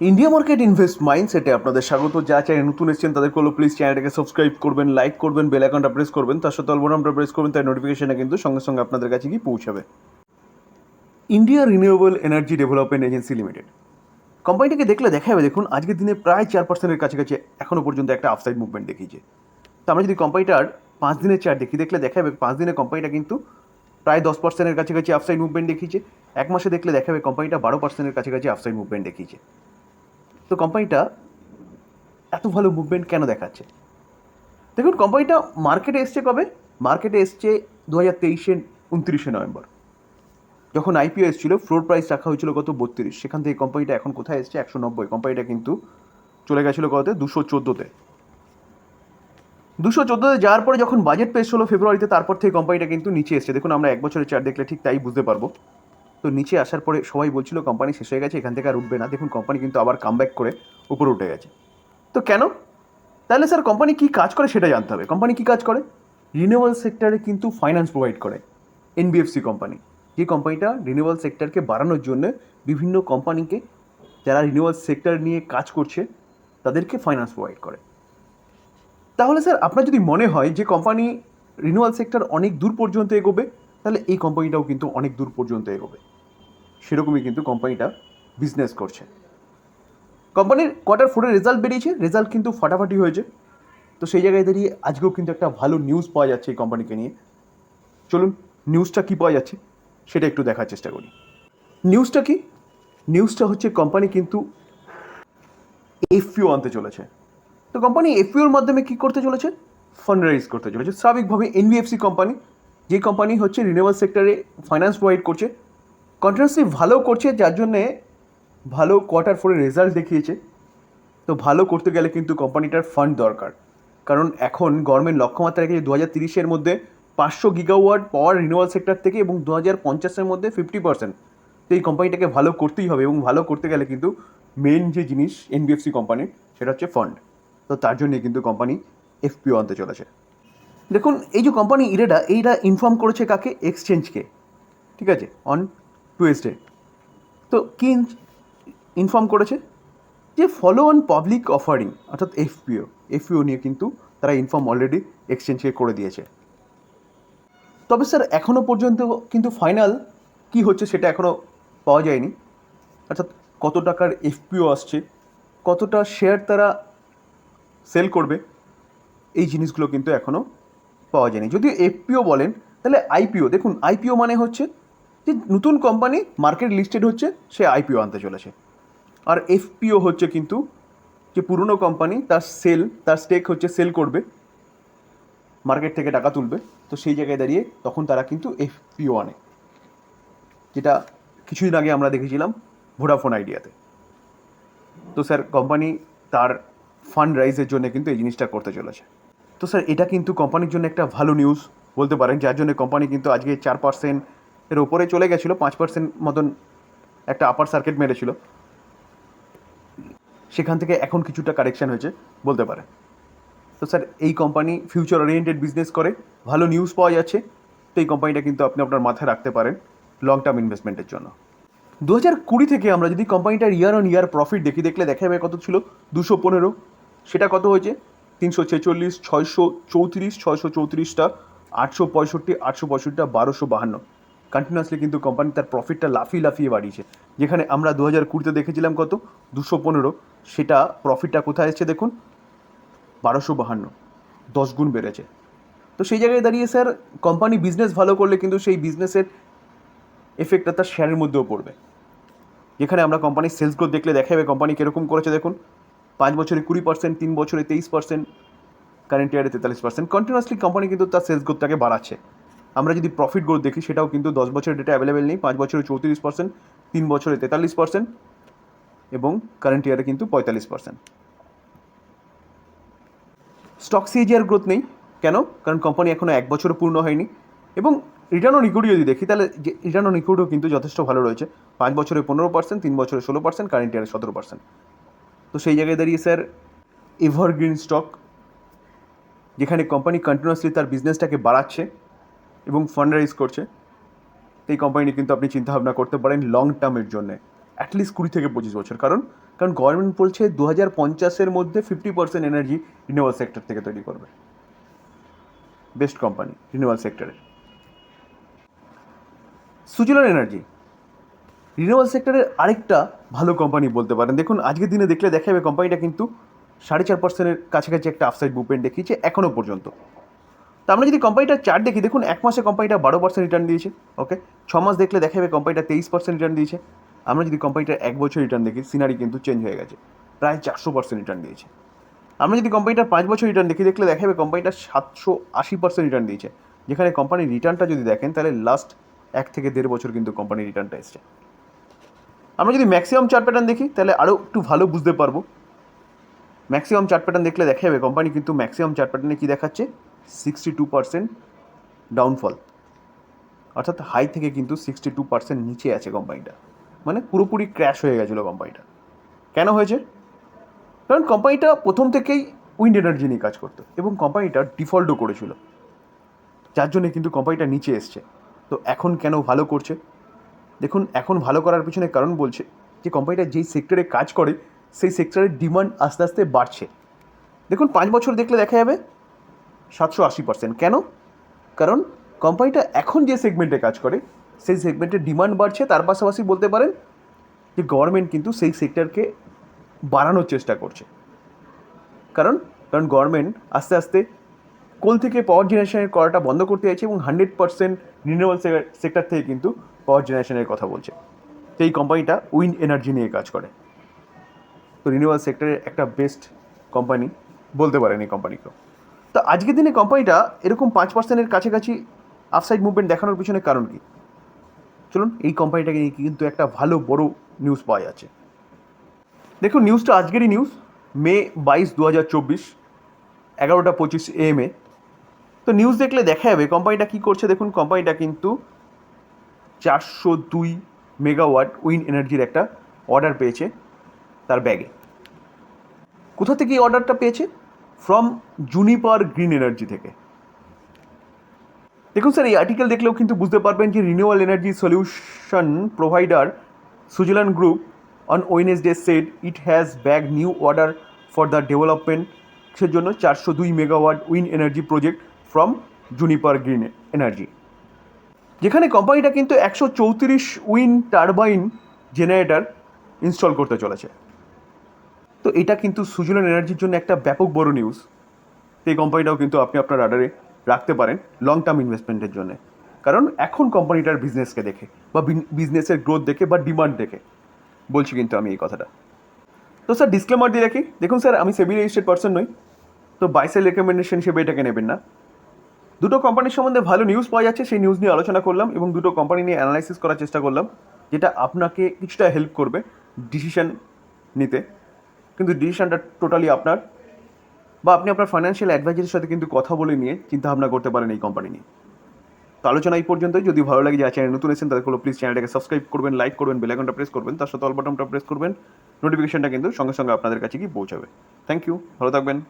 India market invest মাইন্ডসেটে আপনাদের স্বাগত। যা চাই নতুন এসেছেন তাদের করল প্লিজ চ্যানেলটাকে সাবস্ক্রাইব করবেন লাইক করবেন বেল আইকনটা প্রেস করবেন। তার সাথে অলবোটামটা প্রেস করবেন, তাই নোটিফিকেশনটা কিন্তু সঙ্গে সঙ্গে আপনাদের কাছে গিয়ে পৌঁছাবে। India renewable energy development agency limited কোম্পানিটাকে দেখলে দেখা যাবে দেখুন, আজকের দিনে প্রায় চার পার্সেন্টের কাছাকাছি এখনও পর্যন্ত একটা আফসাইড মুভমেন্ট দেখিয়েছে। তো আমরা যদি কোম্পানিটার পাঁচ দিনের চার্ট দেখি, দেখলে দেখা যাবে পাঁচ দিনে কোম্পানিটা কিন্তু প্রায় দশ পার্সেন্টের কাছাকাছি আফসাইড মুভমেন্ট দেখিয়েছে। এক মাসে দেখলে দেখা যাবে কোম্পানিটা বারো পার্সেন্টের কাছাকাছি আফসাইড মুভমেন্ট দেখিয়েছে। তো কোম্পানিটা এত ভালো মুভমেন্ট কেন দেখাচ্ছে? দেখুন কোম্পানিটা মার্কেটে এসছে কবে? মার্কেটে এসছে দু হাজার তেইশে উনত্রিশে নভেম্বর। যখন আইপিও এসেছিল ফ্লোর প্রাইস রাখা হয়েছিল কত বত্রিশ। সেখান থেকে কোম্পানিটা এখন কোথায় এসছে? একশো নব্বই। কোম্পানিটা কিন্তু চলে গেছিল কততে দুশো চোদ্দোতে। দুশো চোদ্দোতে যাওয়ার পরে যখন বাজেট পেশ হলো ফেব্রুয়ারিতে তারপর থেকে কোম্পানিটা কিন্তু নিচে এসছে। দেখুন, আমরা এক বছরের চার্ট দেখলে ঠিক তাই বুঝতে পারব। তো নিচে আসার পরে সবাই বলছিল, কোম্পানি শেষ হয়ে গেছে, এখান থেকে আর উঠবে না। দেখুন, কোম্পানি কিন্তু আবার কামব্যাক করে উপরে উঠে গেছে। তো কেন? তাহলে স্যার কোম্পানি কী কাজ করে সেটা জানতে হবে। কোম্পানি কী কাজ করে? রিনিউয়েবল সেক্টরে কিন্তু ফাইন্যান্স প্রোভাইড করে এনবিএফসি কোম্পানি। যে কোম্পানিটা রিনিউয়েবল সেক্টরকে বাড়ানোর জন্য বিভিন্ন কোম্পানিকে যারা রিনিউয়েবল সেক্টর নিয়ে কাজ করছে, তাদেরকে ফাইন্যান্স প্রোভাইড করে। তাহলে স্যার আপনার যদি মনে হয় যে কোম্পানি রিনিউয়াল সেক্টর অনেক দূর পর্যন্ত এগোবে, তাহলে এই কোম্পানিটাও কিন্তু অনেক দূর পর্যন্ত এগোবে। সেরকমই কিন্তু কোম্পানিটা বিজনেস করছে। কোম্পানির কোয়ার্টার ফোরের রেজাল্ট বেরিয়েছে রেজাল্ট কিন্তু ফাটাফাটি হয়েছে। তো সেই জায়গায় দাঁড়িয়ে আজকেও কিন্তু একটা ভালো নিউজ পাওয়া যাচ্ছে এই কোম্পানিকে নিয়ে। চলুন নিউজটা কী পাওয়া যাচ্ছে, সেটা একটু দেখার চেষ্টা করি। নিউজটা কি? নিউজটা হচ্ছে কোম্পানি কিন্তু এফপিও আনতে চলেছে। তো কোম্পানি এফপিওর মাধ্যমে কী করতে চলেছে? ফান্ড রাইজ করতে চলেছে। স্বাভাবিকভাবে এনবিএফসি কোম্পানি যে কোম্পানি হচ্ছে রিনিউয়েবল সেক্টরে ফাইন্যান্স প্রোভাইড করছে কন্টিনিউসলি ভালো করছে, যার জন্যে ভালো কোয়ার্টার ফোরের রেজাল্ট দেখিয়েছে। তো ভালো করতে গেলে কিন্তু কোম্পানিটার ফান্ড দরকার। কারণ এখন গভর্নমেন্ট লক্ষ্যমাত্রা রেখেছে দু হাজার তিরিশের মধ্যে পাঁচশো গিগাওয়াট পাওয়ার রিনিউয়াল সেক্টর থেকে এবং দু হাজার পঞ্চাশের মধ্যে ফিফটি পার্সেন্ট তো এই কোম্পানিটাকে ভালো করতেই হবে এবং ভালো করতে গেলে কিন্তু মেন যে জিনিস এনবিএফসি কোম্পানির সেটা হচ্ছে ফান্ড তো তার জন্যই কিন্তু কোম্পানি এফপিও আনতে চলেছে। দেখুন, এই যে কোম্পানি ইরেডা এইটা ইনফর্ম করেছে কাকে? এক্সচেঞ্জকে ঠিক আছে? অন টুয়েসডে তো কি ইনফর্ম করেছে? যে ফলো অন পাবলিক অফারিং অর্থাৎ এফপিও এফপিও নিয়ে কিন্তু তারা ইনফর্ম অলরেডি এক্সচেঞ্জকে করে দিয়েছে। তবে স্যার এখনও পর্যন্ত কিন্তু ফাইনাল কি হচ্ছে সেটা এখনও পাওয়া যায়নি। অর্থাৎ কত টাকার এফপিও আসছে, কতটা শেয়ার তারা সেল করবে, এই জিনিসগুলো কিন্তু এখনও পাওয়া যায়নি। যদিও এফপিও বলেন, তাহলে আইপিও দেখুন আইপিও মানে হচ্ছে যে নতুন কোম্পানি মার্কেট লিস্টেড হচ্ছে, সে আইপিও আনতে চলেছে। আর এফপিও হচ্ছে কিন্তু যে পুরনো কোম্পানি তার সেল তার স্টেক হচ্ছে সেল করবে মার্কেট থেকে টাকা তুলবে। তো সেই জায়গায় দাঁড়িয়ে তখন তারা কিন্তু এফপিও আনে। যেটা কিছুদিন আগে আমরা দেখেছিলাম ভোডাফোন আইডিয়াতে তো। স্যার কোম্পানি তার ফান্ড রাইজের জন্য কিন্তু এই জিনিসটা করতে চলেছে। তো স্যার, এটা কিন্তু কোম্পানির জন্য একটা ভালো নিউজ বলতে পারেন, যার জন্য কোম্পানি কিন্তু আজকে চার পার্সেন্ট এর ওপরে চলে গেছিল, পাঁচ পার্সেন্ট মতন একটা আপার সার্কিট মেরেছিল। সেখান থেকে এখন কিছুটা কারেকশান হয়েছে, বলতে পারে। তো স্যার এই কোম্পানি ফিউচার ওরিয়েন্টেড বিজনেস করে, ভালো নিউজ পাওয়া যাচ্ছে, তো এই কোম্পানিটা কিন্তু আপনি আপনার মাথায় রাখতে পারেন লং টার্ম ইনভেস্টমেন্টের জন্য। দু হাজার কুড়ি থেকে আমরা যদি কোম্পানিটার ইয়ার অন ইয়ার প্রফিট দেখি, দেখলে দেখা যাবে কত ছিল? দুশো পনেরো। সেটা কত হয়েছে? তিনশো ছেচল্লিশ, ছয়শো চৌত্রিশ, ছয়শো চৌত্রিশটা, আটশো পঁয়ষট্টি, আটশো পঁয়ষট্টিটা, বারোশো বাহান্ন। কন্টিনিউয়াসলি কিন্তু কোম্পানি তার প্রফিটটা লাফিয়ে লাফিয়ে বাড়িয়েছে। যেখানে আমরা দু হাজার কুড়িতে দেখেছিলাম কত? দুশো পনেরো। সেটা প্রফিটটা কোথায় এসেছে দেখুন? বারোশো বাহান্ন। দশ গুণ বেড়েছে। তো সেই জায়গায় দাঁড়িয়ে স্যার কোম্পানি বিজনেস ভালো করলে কিন্তু সেই বিজনেসের এফেক্টটা তার শেয়ারের মধ্যেও পড়বে। যেখানে আমরা কোম্পানির সেলস গ্রোথ দেখলে দেখা যাবে কোম্পানি কীরকম করেছে দেখুন? পাঁচ বছরে কুড়ি পার্সেন্ট তিন বছরে তেইশ পার্সেন্ট কারেন্ট ইয়ারে তেতাল্লিশ পার্সেন্ট কন্টিনিউয়াসলি কোম্পানি কিন্তু তার সেলস গ্রোথটাকে বাড়াচ্ছে। আমরা যদি প্রফিট গ্রোথ দেখি, সেটাও কিন্তু দশ বছরের ডেটা অ্যাভেলেবেল নেই, পাঁচ বছরে চৌত্রিশ পার্সেন্ট তিন বছরে তেতাল্লিশ পার্সেন্ট এবং কারেন্ট ইয়ারে কিন্তু পঁয়তাল্লিশ পার্সেন্ট স্টক সিএজিআর গ্রোথ নেই, কেন? কারণ কোম্পানি এখনও এক বছরও পূর্ণ হয়নি এবং রিটার্ন অন ইকুইটি যদি দেখি, তাহলে যে রিটার্ন অন ইকুইটিও কিন্তু যথেষ্ট ভালো রয়েছে। পাঁচ বছরে পনেরো পার্সেন্ট তিন বছরে ষোলো পার্সেন্ট কারেন্ট ইয়ারে সতেরো পার্সেন্ট তো সেই জায়গায় দাঁড়িয়ে স্যার এভারগ্রিন স্টক যেখানে কোম্পানি কন্টিনিউয়াসলি তার বিজনেসটাকে বাড়াচ্ছে এবং ফান্ড রাইজ করছে। এই কোম্পানি কিন্তু আপনি চিন্তাভাবনা করতে পারেন লং টার্মের জন্যে। অ্যাটলিস্ট কুড়ি থেকে পঁচিশ বছর। কারণ কারণ গভর্নমেন্ট বলছে দু হাজার পঞ্চাশের মধ্যে fifty percent energy renewal sector থেকে তৈরি করবে। বেস্ট কোম্পানি রিনিউয়াল সেক্টরের সুজলন এনার্জি রিনিউয়াল সেক্টরের আরেকটা ভালো কোম্পানি বলতে পারেন। দেখুন, আজকের দিনে দেখলে দেখা যাবে কোম্পানিটা কিন্তু সাড়ে চার পার্সেন্টের কাছাকাছি একটা আফসাইড মুভমেন্ট দেখিয়েছে এখনও পর্যন্ত। তো আমরা যদি কোম্পানিটার চার্ট দেখি, দেখুন, এক মাসে কোম্পানিটা বারো পার্সেন্ট রিটার্ন দিয়েছে ওকে ছ মাস দেখলে দেখা যাবে কোম্পানিটা তেইশ পার্সেন্ট রিটার্ন দিয়েছে। আমরা যদি কোম্পানিটার এক বছর রিটার্ন দেখি সিনারি কিন্তু চেঞ্জ হয়ে গেছে। প্রায় চারশো পার্সেন্ট রিটার্ন দিয়েছে। আমরা যদি কোম্পানিটার পাঁচ বছর রিটার্ন দেখি, দেখলে দেখা যাবে কোম্পানিটা সাতশো আশি পার্সেন্ট রিটার্ন দিয়েছে। যেখানে কোম্পানির রিটার্নটা যদি দেখেন, তাহলে লাস্ট এক থেকে দেড় বছর কিন্তু কোম্পানির রিটার্নটা এসছে। আমরা যদি ম্যাক্সিমাম চার্ট প্যাটার্ন দেখি, তাহলে আরও একটু ভালো বুঝতে পারব। ম্যাক্সিমাম চার্ট প্যাটার্ন দেখলে দেখা যাবে কোম্পানি কিন্তু ম্যাক্সিমাম চার্ট প্যাটার্নে কী দেখাচ্ছে? সিক্সটি টু পার্সেন্ট ডাউনফল অর্থাৎ হাই থেকে কিন্তু সিক্সটি টু পার্সেন্ট নিচে আছে কোম্পানিটা মানে পুরোপুরি ক্র্যাশ হয়ে গেছিল কোম্পানিটা কেন হয়েছে? কারণ কোম্পানিটা প্রথম থেকেই উইন্ড এনার্জি নিয়ে কাজ করতো এবং কোম্পানিটা ডিফল্টও করেছিল। যার জন্য কিন্তু কোম্পানিটা নিচে এসছে। তো এখন কেন ভালো করছে? দেখুন, এখন ভালো করার পিছনে কারণ বলছে যে কোম্পানিটা যেই সেক্টরে কাজ করে, সেই সেক্টরের ডিমান্ড আস্তে আস্তে বাড়ছে। দেখুন, পাঁচ বছর দেখলে দেখা যাবে সাতশো আশি পার্সেন্ট কেন? কারণ কোম্পানিটা এখন যে সেগমেন্টে কাজ করে, সেই সেগমেন্টের ডিমান্ড বাড়ছে। তার পাশাপাশি বলতে পারেন যে গভর্নমেন্ট কিন্তু সেই সেক্টরকে বাড়ানোর চেষ্টা করছে। কারণ কারণ গভর্নমেন্ট আস্তে আস্তে কোল থেকে পাওয়ার জেনারেশনের করাটা বন্ধ করতে চাইছে এবং হান্ড্রেড পার্সেন্ট রিনিউয়াল সেক্টর থেকে কিন্তু পাওয়ার জেনারেশনের কথা বলছে। তো এই কোম্পানিটা উইন্ড এনার্জি নিয়ে কাজ করে। তো রিনিউয়াল সেক্টরের একটা বেস্ট কোম্পানি বলতে পারেন এই কোম্পানিকেও তো আজকের দিনে কোম্পানিটা এরকম পাঁচ পার্সেন্টের কাছাকাছি আফসাইড মুভমেন্ট দেখানোর পিছনে কারণ কি? চলুন, এই কোম্পানিটাকে নিয়ে কিন্তু একটা ভালো, বড় নিউজ পাওয়া যাচ্ছে। দেখুন নিউজটা আজকেরই নিউজ মে বাইশ দু হাজার চব্বিশ, এগারোটা পঁচিশ এম এ তো নিউজ দেখলে দেখা যাবে কোম্পানিটা কী করছে দেখুন কোম্পানিটা কিন্তু চারশো দুই মেগাওয়াট উইন এনার্জির একটা অর্ডার পেয়েছে তার ব্যাগে কোথা থেকে এই অর্ডারটা পেয়েছে? ফ্রম জুনিপার গ্রিন এনার্জি থেকে। দেখুন স্যার এই আর্টিকেল দেখলেও কিন্তু বুঝতে পারবেন যে renewal energy solution provider Switzerland group on Wednesday said it has bag new order for the development সে জন্য চারশো দুই megawatt wind energy project from Juniper green energy যেখানে কোম্পানিটা কিন্তু একশো চৌত্রিশ উইন টারবাইন জেনারেটার ইনস্টল করতে চলেছে। তো এটা কিন্তু সুজলন এনার্জির জন্য একটা ব্যাপক বড় নিউজ এই কোম্পানিটাও কিন্তু আপনি আপনার রাডারে রাখতে পারেন লং টার্ম ইনভেস্টমেন্টের জন্য। কারণ এখন কোম্পানিটার বিজনেসকে দেখে বা বিজনেসের গ্রোথ দেখে বা ডিমান্ড দেখে। বলছি কিন্তু আমি এই কথাটা। তো স্যার ডিসক্লেমার দিয়ে রাখি। দেখুন স্যার আমি সেবি রেজিস্টার্ড পার্সন নই, তো বাইসেল রেকমেন্ডেশন হিসেবে এটাকে নেবেন না। দুটো কোম্পানির সম্বন্ধে ভালো নিউজ পাওয়া যাচ্ছে, সেই নিউজ নিয়ে আলোচনা করলাম এবং দুটো কোম্পানি নিয়ে অ্যানালাইসিস করার চেষ্টা করলাম, যেটা আপনাকে কিছুটা হেল্প করবে ডিসিশন নিতে। কিন্তু ডিসিশনটা টোটালি আপনার। বা আপনি আপনার ফাইন্যান্সিয়াল অ্যাডভাইজারের সাথে কিন্তু কথা বলে নিয়ে চিন্তাভাবনা করতে পারেন এই কোম্পানি নিয়ে। তো আলোচনা এই পর্যন্তই। যদি ভালো লাগে যে চ্যানেল নতুন এসেছেন, তাদের প্লিজ চ্যানেলটাকে সাবস্ক্রাইব করবেন লাইক করবেন বেলাইকনটা প্রেস করবেন, তার সাথে অল বাটনটা প্রেস করবেন। নোটিফিকেশনটা কিন্তু সঙ্গে সঙ্গে আপনাদের কাছে গিয়ে পৌঁছাবে। থ্যাংক ইউ ভালো থাকবেন।